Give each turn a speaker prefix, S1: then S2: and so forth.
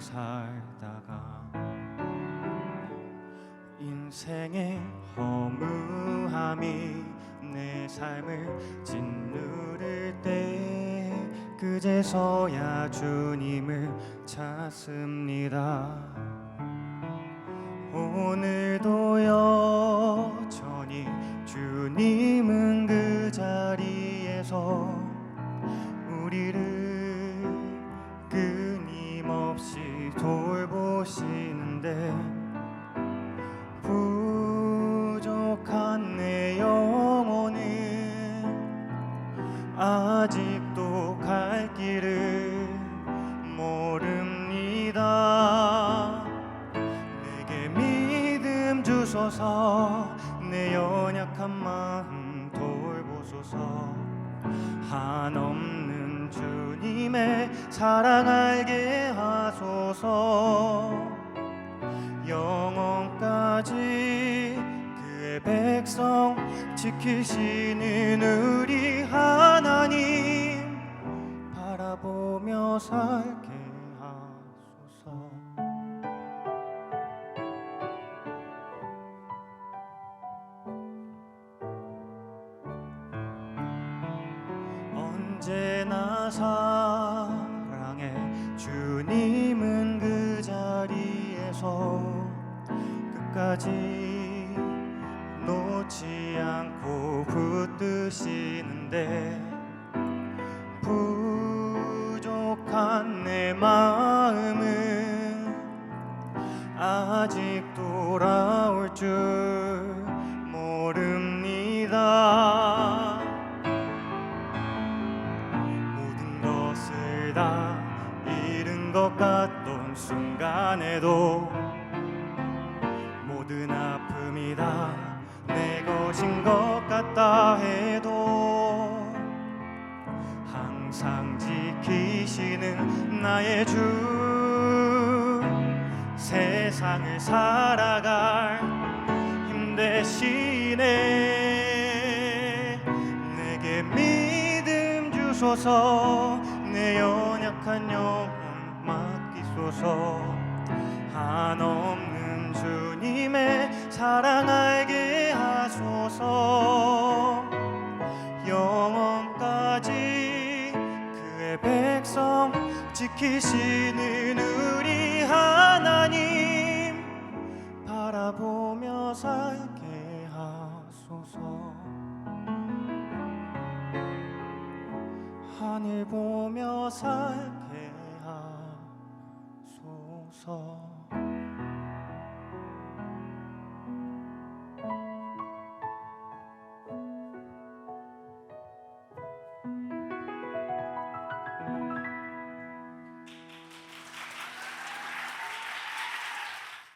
S1: 살다가 인생의 허무함이 내 삶을 짓누를 때 그제서야 주님을 찾습니다. 오늘도 부족한 내 영혼은 아직도 갈 길을 모릅니다. 내게 믿음 주소서 내 연약한 마음 돌보소서. 한없는 주님의 사랑 알게 하소서 영원까지 그의 백성 지키시는 우리 하나님 바라보며 살게 하소서. 언제나 사랑해 주 않고 붙드시는데 부족한 내 마음은 아직 돌아올 줄 모릅니다. 모든 것을 다 잃은 것 같던 순간에도 모든 아픔이 다 내 것인 것 같다 해도 항상 지키시는 나의 주 세상을 살아갈 힘 대신에 내게 믿음 주소서 내 연약한 영혼 맡기소서. 한없는 주님의 사랑 지키시는 우리 하나님 바라보며 살게 하소서. 하늘 보며 살게 하소서